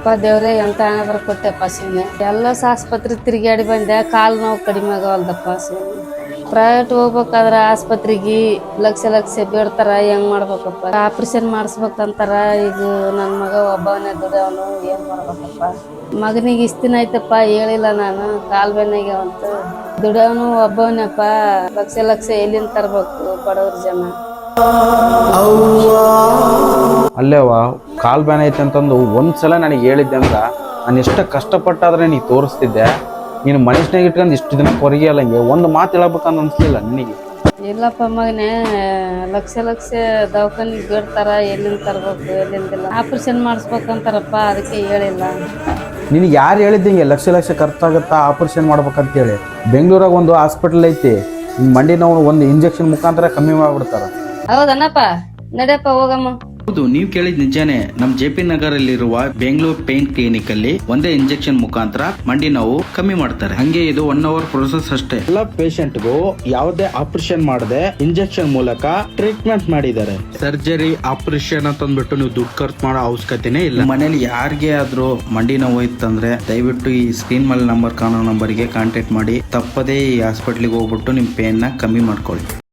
ಯಪ್ಪ ದೇವ್ರೆ, ಎಂತ ಹಣ ಬರ್ಕೊಟ್ಟೆಪ್ಪ ಸುಮ್ಮನೆ ಎಲ್ಲ ಆಸ್ಪತ್ರೆ ತಿರುಗಾಡಿ ಬಂದೆ. ಕಾಲು ನೋವು ಕಡಿಮೆ ಆಗವಲ್ದಪ್ಪ ಪ್ರೈವೇಟ್ ಹೋಗ್ಬೇಕಾದ್ರೆ ಆಸ್ಪತ್ರೆಗೆ ಲಕ್ಷ ಲಕ್ಷ ಬೇಡ್ತಾರ, ಹೆಂಗ್ ಮಾಡ್ಬೇಕಪ್ಪ? ಆಪ್ರೇಷನ್ ಮಾಡಿಸ್ಬೇಕಂತಾರ ಈಗ ನನ್ನ ಮಗ ಒಬ್ಬವನೇ ದುಡಿಯವನು ಏನ್ ಮಾಡ್ಬೇಕಪ್ಪ? ಮಗನಿಗೆ ಇಷ್ಟ ದಿನ ಆಯ್ತಪ್ಪ, ಹೇಳಿಲ್ಲ ನಾನು. ಕಾಲ್ ಬೆನ್ನಾಗ್ಯಾವಂತ ದುಡಿಯವನು ಒಬ್ಬವನಪ್ಪ. ಲಕ್ಷ ಲಕ್ಷ ಎಲ್ಲಿಂದ ತರ್ಬೇಕು ಬಡವ್ರ ಜನ? ಅಲ್ಲೇವ ಕಾಲು ಬ್ಯಾನ್ ಐತೆ ಅಂತಂದು ಒಂದ್ಸಲ ನನಗೆ ಹೇಳಿದ್ದೆ ಅಂದ್ರೆ ನಾನು ಎಷ್ಟು ಕಷ್ಟಪಟ್ಟಾದ್ರೆ ನೀ ತೋರಿಸ್ತಿದ್ದೆ. ನೀನು ಮನುಷ್ಯನಾಗ ಇಟ್ಕೊಂಡು ಇಷ್ಟು ದಿನ ಹೊರಗೆ ಅಲ್ಲಂಗೆ ಒಂದು ಮಾತು ಹೇಳಬೇಕಂತ ಅನಿಸ್ಲಿಲ್ಲ ನಿನಗೆ? ಇಲ್ಲಪ್ಪ ಮಗನೇ ಲಕ್ಷ ಲಕ್ಷ ದವಾಖಾನಿಗೆ ಬೇಡ್ತಾರ ಎಲ್ಲಿಂದ ತರಬೇಕು ಎಲ್ಲಿಂದಿಲ್ಲ ಆಪರೇಷನ್ ಮಾಡಿಸ್ಬೇಕಂತಾರಪ್ಪ ಅದಕ್ಕೆ ಹೇಳಿಲ್ಲ. ನಿನಗೆ ಯಾರು ಹೇಳಿದ್ದಂಗೆ ಲಕ್ಷ ಲಕ್ಷ ಖರ್ಚಾಗುತ್ತಾ ಆಪರೇಷನ್ ಮಾಡ್ಬೇಕಂತೇಳಿ? ಬೆಂಗಳೂರಾಗ ಒಂದು ಹಾಸ್ಪಿಟಲ್ ಐತಿ ನಿನ್ ಮಂಡಿ ನೋವು ಒಂದು ಇಂಜೆಕ್ಷನ್ ಮುಖಾಂತರ ಕಮ್ಮಿ ಮಾಡ್ಬಿಡ್ತಾರ. ಹೌದನಪ್ಪ ನಡಿಯಪ್ಪ ಹೋಗಮ್ಮ. ಹೌದು ನೀವು ಕೇಳಿದ ನಿಜಾನೇ. ನಮ್ ಜೆ ಪಿ ನಗರಲ್ಲಿರುವ ಬೆಂಗಳೂರು ಪೇನ್ ಕ್ಲಿನಿಕ್ ಅಲ್ಲಿ ಒಂದೇ ಇಂಜೆಕ್ಷನ್ ಮುಖಾಂತರ ಮಂಡಿ ನೋವು ಕಮ್ಮಿ ಮಾಡ್ತಾರೆ. ಹಂಗೆ ಇದು ಒನ್ ಅವರ್ ಪ್ರೊಸೆಸ್ ಅಷ್ಟೇ. ಎಲ್ಲ ಪೇಷಂಟ್ಗೂ ಯಾವುದೇ ಆಪರೇಷನ್ ಮಾಡದೆ ಇಂಜೆಕ್ಷನ್ ಮೂಲಕ ಟ್ರೀಟ್ಮೆಂಟ್ ಮಾಡಿದ್ದಾರೆ. ಸರ್ಜರಿ ಆಪರೇಷನ್ ಅಂತಂದ್ಬಿಟ್ಟು ನೀವು ದುಡ್ಡು ಖರ್ಚು ಮಾಡೋ ಅವಶ್ಯಕತೆನೇ ಇಲ್ಲ. ಮನೇಲಿ ಯಾರಿಗೆ ಆದ್ರೂ ಮಂಡಿ ನೋವು ಇತ್ತಂದ್ರೆ ದಯವಿಟ್ಟು ಈ ಸ್ಕ್ರೀನ್ ಮೇಲೆ ನಂಬರ್ ಕಾಣೋ ನಂಬರ್ಗೆ ಕಾಂಟ್ಯಾಕ್ಟ್ ಮಾಡಿ. ತಪ್ಪದೇ ಈ ಹಾಸ್ಪಿಟ್ಲಿಗೆ ಹೋಗ್ಬಿಟ್ಟು ನಿಮ್ ಪೇನ್ನ ಕಮ್ಮಿ ಮಾಡ್ಕೊಳ್ಳಿ.